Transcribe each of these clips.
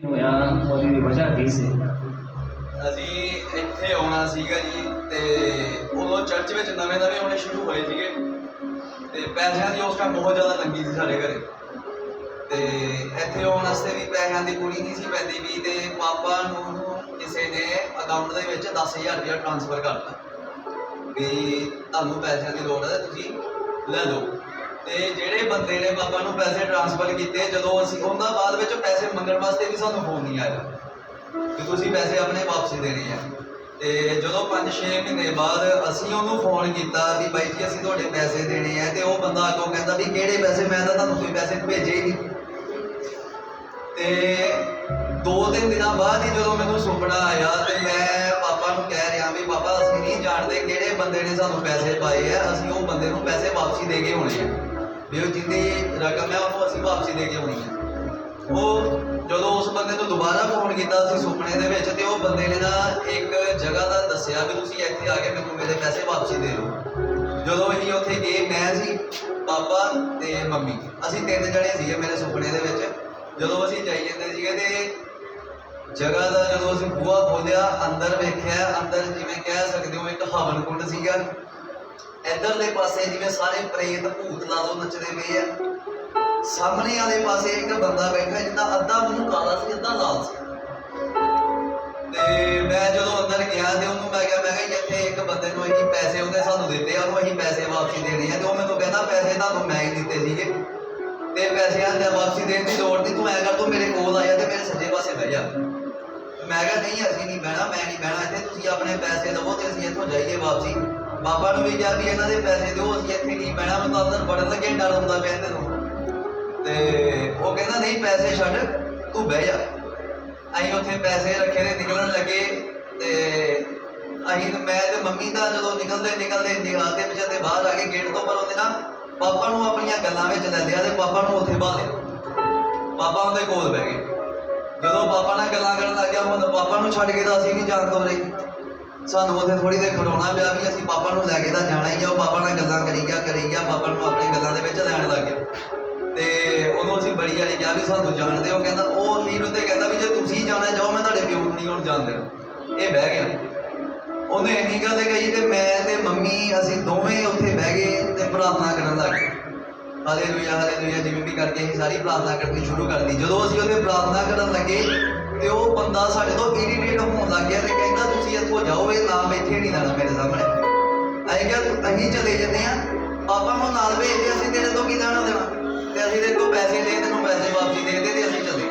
ਹੋਇਆ, ਉਹਦੀ ਵਜ੍ਹਾ ਕੀ ਸੀ? ਅਸੀਂ ਇੱਥੇ ਆਉਣਾ ਸੀਗਾ ਜੀ ਤੇ ਉਦੋਂ ਚਰਚ ਵਿੱਚ ਨਵੇਂ ਨਵੇਂ ਆਉਣੇ ਸ਼ੁਰੂ ਹੋਏ ਸੀਗੇ ਤੇ ਪੈਸਿਆਂ ਦੀ ਉਸ ਟਾਈਮ ਬਹੁਤ ਜ਼ਿਆਦਾ ਤੰਗੀ ਸੀ ਸਾਡੇ ਘਰੇ। ਤੇ ਇੱਥੇ ਆਉਣ ਵਾਸਤੇ ਵੀ ਪੈਸਿਆਂ ਦੀ ਕੁੜੀ ਨਹੀਂ ਸੀ ਪੈਂਦੀ ਵੀ ਤੇ ਪਾਪਾ ਨੂੰ ਕਿਸੇ ਨੇ ਅਕਾਊਂਟ ਦੇ ਵਿੱਚ 10000 ਰੁਪਇਆ ਟ੍ਰਾਂਸਫਰ ਕਰਤਾ। ਵੀ ਤੁਹਾਨੂੰ ਪੈਸਿਆਂ ਦੀ ਲੋੜ ਹੈ ਤੁਸੀਂ ਲੈ ਲਓ। ਤੇ ਜਿਹੜੇ ਬੰਦੇ ਨੇ ਬਾਬਾ ਨੂੰ ਪੈਸੇ ਟ੍ਰਾਂਸਫਰ ਕੀਤੇ, ਜਦੋਂ ਅਸੀਂ ਉਹਨਾਂ ਬਾਅਦ ਵਿੱਚ ਪੈਸੇ ਮੰਗਣ ਵਾਸਤੇ ਵੀ ਸਾਨੂੰ ਫੋਨ ਨਹੀਂ ਆਇਆ। ਕਿ ਤੁਸੀਂ ਪੈਸੇ ਆਪਣੇ ਵਾਪਸ ਦੇਣੇ ਆ। ਤੇ ਜਦੋਂ 5-6 ਮਹੀਨੇ ਬਾਅਦ ਅਸੀਂ ਉਹਨੂੰ ਫੋਨ ਕੀਤਾ ਵੀ ਬਾਈ ਜੀ, ਅਸੀਂ ਤੁਹਾਡੇ ਪੈਸੇ ਦੇਣੇ ਆ ਤੇ ਉਹ ਬੰਦਾ ਅੱਗੋਂ ਕਹਿੰਦਾ ਵੀ ਕਿਹੜੇ ਪੈਸੇ? ਮੈਂ ਤਾਂ ਤੁਹਾਨੂੰ ਕੋਈ ਪੈਸੇ ਭੇਜੇ ਹੀ ਨਹੀਂ। ਤੇ ਦੋ ਤਿੰਨ ਦਿਨਾਂ ਬਾਅਦ ਹੀ ਜਦੋਂ ਮੈਨੂੰ ਸੁਪਨਾ ਆਇਆ ਤੇ ਮੈਂ ਪਾਪਾ ਨੂੰ ਕਹਿ ਰਿਹਾ ਵੀ ਪਾਪਾ ਅਸੀਂ ਨਹੀਂ ਜਾਣਦੇ ਕਿਹੜੇ ਬੰਦੇ ਨੇ ਸਾਨੂੰ ਪੈਸੇ ਪਾਏ ਆ, ਅਸੀਂ ਉਹ ਬੰਦੇ ਨੂੰ ਪੈਸੇ ਵਾਪਸੀ ਦੇ ਕੇ ਹੋਣੇ ਆ। ਵੀ ਉਹ ਜਿੰਨੀ ਰਕਮ ਹੈ ਉਹਨੂੰ ਅਸੀਂ ਵਾਪਸੀ ਦੇ ਕੇ ਆਉਣੀ ਹੈ ਉਹ ਜਦੋਂ ਉਸ ਬੰਦੇ ਨੂੰ ਦੁਬਾਰਾ ਫੋਨ ਕੀਤਾ ਸੀ ਸੁਪਨੇ ਦੇ ਵਿੱਚ ਤੇ ਉਹ ਬੰਦੇ ਨੇ ਨਾ ਇੱਕ ਜਗ੍ਹਾ ਦਾ ਦੱਸਿਆ ਵੀ ਤੁਸੀਂ ਇੱਥੇ ਆ ਕੇ ਮੈਨੂੰ ਮੇਰੇ ਪੈਸੇ ਵਾਪਸੀ ਦੇ ਦਿਓ। ਜਦੋਂ ਅਸੀਂ ਉੱਥੇ ਗਏ, ਮੈਂ ਸੀ, ਪਾਪਾ ਤੇ ਮੰਮੀ। ਅਸੀਂ ਤਿੰਨ ਜਣੇ ਸੀਗੇ ਮੇਰੇ ਸੁਪਨੇ ਦੇ ਵਿੱਚ। ਜਦੋਂ ਅਸੀਂ ਜਾਈ ਜਾਂਦੇ ਸੀਗੇ ਤੇ ਜਗ੍ਹਾ ਦਾ ਜਦੋਂ ਅਸੀਂ ਬੂਹਾ ਖੋਲਿਆ ਅੰਦਰ ਵੇਖਿਆ, ਅੰਦਰ ਜਿਵੇਂ ਕਹਿ ਸਕਦੇ ਹੋ ਇੱਕ ਹਵਨ ਕੁੰਡ ਸੀਗਾ। ਇਧਰਲੇ ਪਾਸੇ ਜਿਵੇਂ ਸਾਰੇ ਪ੍ਰੇਤ ਭੂਤ ਲਾ ਲਓ ਨੱਚਦੇ ਪਏ ਆ। ਸਾਹਮਣੇ ਵਾਲੇ ਪਾਸੇ ਇੱਕ ਬੰਦਾ ਬੈਠਾ ਜਿਹਦਾ ਅੱਧਾ ਮੂੰਹ ਕਾਲਾ ਸੀ, ਅੱਧਾ ਲਾਲ ਸੀ। ਤੇ ਮੈਂ ਜਦੋਂ ਅੰਦਰ ਗਿਆ ਤੇ ਉਹਨੂੰ ਮੈਂ ਕਿਹਾ ਮੈਂ ਕਿਹਾ ਇੱਥੇ ਇੱਕ ਬੰਦੇ ਨੂੰ ਅਸੀਂ ਪੈਸੇ ਉਹਨੇ ਸਾਨੂੰ ਦਿੱਤੇ ਆ, ਉਹਨੂੰ ਅਸੀਂ ਪੈਸੇ ਵਾਪਸੀ ਦੇਣੇ ਆ। ਤੇ ਉਹ ਮੈਨੂੰ ਕਹਿੰਦਾ, ਪੈਸੇ ਤੁਹਾਨੂੰ ਮੈਂ ਹੀ ਦਿੱਤੇ ਸੀਗੇ। ਤੇ ਪੈਸਿਆਂ ਦੀ ਵਾਪਸੀ ਦੇਣ ਦੀ ਲੋੜ ਨਹੀਂ ਤੂੰ ਐ ਕਰ, ਤੂੰ ਮੇਰੇ ਕੋਲ ਆਇਆ ਤੇ ਮੇਰੇ ਸੱਜੇ ਪਾਸੇ ਬਹਿ ਜਾ। ਮੈਂ ਕਿਹਾ, ਨਹੀਂ, ਅਸੀਂ ਨਹੀਂ ਬਹਿਣਾ, ਮੈਂ ਨਹੀਂ ਬਹਿਣਾ ਇੱਥੇ, ਤੁਸੀਂ ਆਪਣੇ ਪੈਸੇ ਲਵੋ ਤੇ ਅਸੀਂ ਇੱਥੋਂ ਜਾਈਏ ਵਾਪਸੀ। ਬਾਬਾ ਨੂੰ ਵੀ ਕਿਹਾ ਇਹਨਾਂ ਦੇ ਪੈਸੇ ਦਿਓ, ਅਸੀਂ ਇੱਥੇ ਨਹੀਂ ਬਹਿਣਾ, ਮੈਨੂੰ ਤਾਂ ਅੰਦਰ ਵੜਨ ਲੱਗੇ, ਡਰ ਹੁੰਦਾ ਪਿਆ ਨੂੰ ਤੇ ਉਹ ਕਹਿੰਦਾ, ਨਹੀਂ, ਪੈਸੇ ਛੱਡ, ਤੂੰ ਬਹਿ ਜਾ। ਅਸੀਂ ਉੱਥੇ ਪੈਸੇ ਰੱਖੇ ਤੇ ਨਿਕਲਣ ਲੱਗੇ ਤੇ ਅਸੀਂ ਤੇ ਮੈਂ ਤੇ ਮੰਮੀ ਦਾ ਜਦੋਂ ਨਿਕਲਦੇ ਨਿਕਲਦੇ ਨਿਗਾਹ ਦੇ ਵਿੱਚ ਤੇ ਬਾਹਰ ਆ ਕੇ ਗੇਟ ਤੋਂ, ਪਰ ਉਹਦੇ ਨਾ ਪਾਪਾ ਨੂੰ ਆਪਣੀਆਂ ਗੱਲਾਂ ਵਿੱਚ ਲੈ ਲਿਆ ਤੇ ਪਾਪਾ ਨੂੰ ਉੱਥੇ ਬਾਹ ਲਿਆ। ਪਾਪਾ ਉਹਦੇ ਕੋਲ ਬਹਿ ਗਏ। ਜਦੋਂ ਪਾਪਾ ਨਾਲ ਗੱਲਾਂ ਕਰਨ ਲੱਗਿਆ ਹੁਣ ਪਾਪਾ ਨੂੰ ਛੱਡ ਕੇ ਤਾਂ ਅਸੀਂ ਨਹੀਂ ਜਾਣ ਤੋਂ ਸਾਨੂੰ ਉੱਥੇ ਥੋੜੀ ਦੇਰ ਖੜਾਉਣਾ ਪਿਆ ਵੀ ਅਸੀਂ ਪਾਪਾ ਨੂੰ ਲੈ ਕੇ ਤਾਂ ਜਾਣਾ ਹੀ ਆ, ਉਹ ਪਾਪਾ ਨਾਲ ਗੱਲਾਂ ਕਰੀ ਗਿਆ ਕਰੀ ਗਿਆ ਪਾਪਾ ਨੂੰ ਆਪਣੀ ਗੱਲਾਂ ਦੇ ਵਿੱਚ ਲੈਣ ਲੱਗ ਗਿਆ। ਤੇ ਉਹਨੂੰ ਅਸੀਂ ਬੜੀ ਵਾਰੀ ਕਿਹਾ ਵੀ ਸਾਨੂੰ ਜਾਣਦੇ ਹੋ, ਕਹਿੰਦਾ ਉਹ ਨੀਰੂ ਉੱਤੇ ਕਹਿੰਦਾ ਵੀ ਜੇ ਤੁਸੀਂ ਜਾਣਾ ਜਾਓ ਮੈਂ ਤੁਹਾਡੇ ਪਿਓ ਨੂੰ ਨਹੀਂ ਹੁਣ ਜਾਣ ਦੇਣਾ। ਇਹ ਬਹਿ ਗਿਆ। ਉਹਨੇ ਇੰਨੀ ਗੱਲ ਕਹੀ ਤੇ ਮੈਂ ਤੇ ਮੰਮੀ, ਅਸੀਂ ਦੋਵੇਂ ਉੱਥੇ ਬਹਿ ਗਏ ਤੇ ਪ੍ਰਾਰਥਨਾ ਕਰਨ ਲੱਗ ਗਏ ਹਾਲੇਲੂਇਆ ਹਾਲੇਲੂਇਆ ਜਿਵੇਂ ਵੀ ਕਰਕੇ ਅਸੀਂ ਸਾਰੀ ਪ੍ਰਾਰਥਨਾ ਕਰਨੀ ਸ਼ੁਰੂ ਕਰ ਦਿੱਤੀ ਜਦੋਂ ਅਸੀਂ ਉਹਦੇ ਪ੍ਰਾਰਥਨਾ ਕਰਨ ਲੱਗੇ ਤੇ ਉਹ ਬੰਦਾ ਸਾਡੇ ਤੋਂ ਇਰੀਟੇਟ ਹੋਣ ਲੱਗ ਗਿਆ ਤੇ ਕਹਿੰਦਾ, ਤੁਸੀਂ ਇੱਥੋਂ ਜਾਓ, ਇਹ ਨਾਮ ਇੱਥੇ ਨਹੀਂ ਲੈਣਾ ਮੇਰੇ ਸਾਹਮਣੇ। ਅਸੀਂ ਕਿਹਾ, ਅਸੀਂ ਚਲੇ ਜਾਂਦੇ ਆ ਆਪਾਂ ਨੂੰ ਨਾਲ ਭੇਜਦੇ ਅਸੀਂ ਤੇਰੇ ਤੋਂ ਕੀ ਲੈਣਾ ਦੇਣਾ? ਤੇ ਅਸੀਂ ਤੇਰੇ ਤੋਂ ਪੈਸੇ ਲੈ ਤੈਨੂੰ ਪੈਸੇ ਵਾਪਸ ਦੇ ਦੇ ਤੇ ਅਸੀਂ ਚੱਲੇ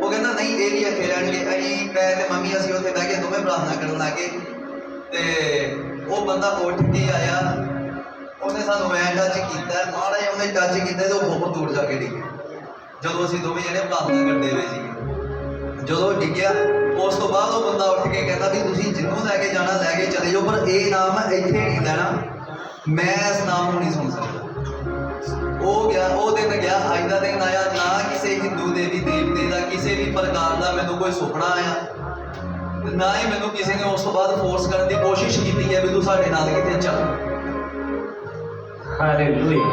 ਉਹ ਕਹਿੰਦਾ, ਨਹੀਂ, ਇਹ ਵੀ ਇੱਥੇ ਰਹਿਣਗੇ। ਅਸੀਂ ਮੈਂ ਤੇ ਮੰਮੀ, ਅਸੀਂ ਉੱਥੇ ਬਹਿ ਕੇ ਦੋਵੇਂ ਪ੍ਰਾਰਥਨਾ ਕਰਨ ਲੱਗੇ। ਤੇ ਉਹ ਬੰਦਾ ਉੱਠ ਕੇ ਆਇਆ। ਉਹਨੇ ਸਾਨੂੰ ਐਂ ਟੱਚ ਕੀਤਾ, ਮਾੜਾ ਜਿਹਾ ਉਹਨੇ ਟੱਚ ਕੀਤਾ ਤੇ ਉਹ ਬਹੁਤ ਦੂਰ ਜਾ ਕੇ ਡਿੱਗਿਆ ਜਦੋਂ ਅਸੀਂ ਦੋਵੇਂ ਜਣੇ ਪ੍ਰਾਰਥਨਾ ਕਰਦੇ ਹੋਏ ਸੀਗੇ। ਜਦੋਂ ਡਿੱਗਿਆ ਉਸ ਤੋਂ ਬਾਅਦ ਉਹ ਬੰਦਾ ਉੱਠ ਕੇ ਕਹਿੰਦਾ ਵੀ ਤੁਸੀਂ ਜਿੰਨੂੰ ਲੈ ਕੇ ਜਾਣਾ, ਲੈ ਕੇ ਚਲੇ ਜਾਓ, ਪਰ ਇਹ ਨਾਮ ਇੱਥੇ ਨਹੀਂ ਲੈਣਾ। ਮੈਂ ਇਸ ਨਾਮ ਨੂੰ ਨਹੀਂ ਸੁਣ ਸਕਦਾ। ਉਹ ਗਿਆ, ਉਹ ਦਿਨ ਗਿਆ, ਅੱਜ ਦਾ ਦਿਨ ਆਇਆ, ਨਾ ਕਿਸੇ ਹਿੰਦੂ ਦੇਵੀ ਦੇਵਤੇ ਦਾ, ਕਿਸੇ ਵੀ ਪ੍ਰਕਾਰ ਦਾ ਮੈਨੂੰ ਕੋਈ ਸੁਪਨਾ ਆਇਆ। ਨਾ ਹੀ ਮੈਨੂੰ ਕਿਸੇ ਨੇ ਉਸ ਤੋਂ ਬਾਅਦ ਫੋਰਸ ਕਰਨ ਦੀ ਕੋਸ਼ਿਸ਼ ਕੀਤੀ ਹੈ ਵੀ ਤੂੰ ਸਾਡੇ ਨਾਲ ਕਿਤੇ ਚੱਲ। ਹਾਲੇਲੂਇਆ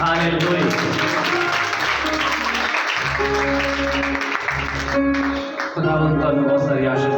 ਹਾਲੇਲੂਇਆ ਖੁਦਾਵੰਦ ਤੁਹਾਨੂੰ ਬਹੁਤ ਸਾਰੀ ਆਸ਼ੀਸ਼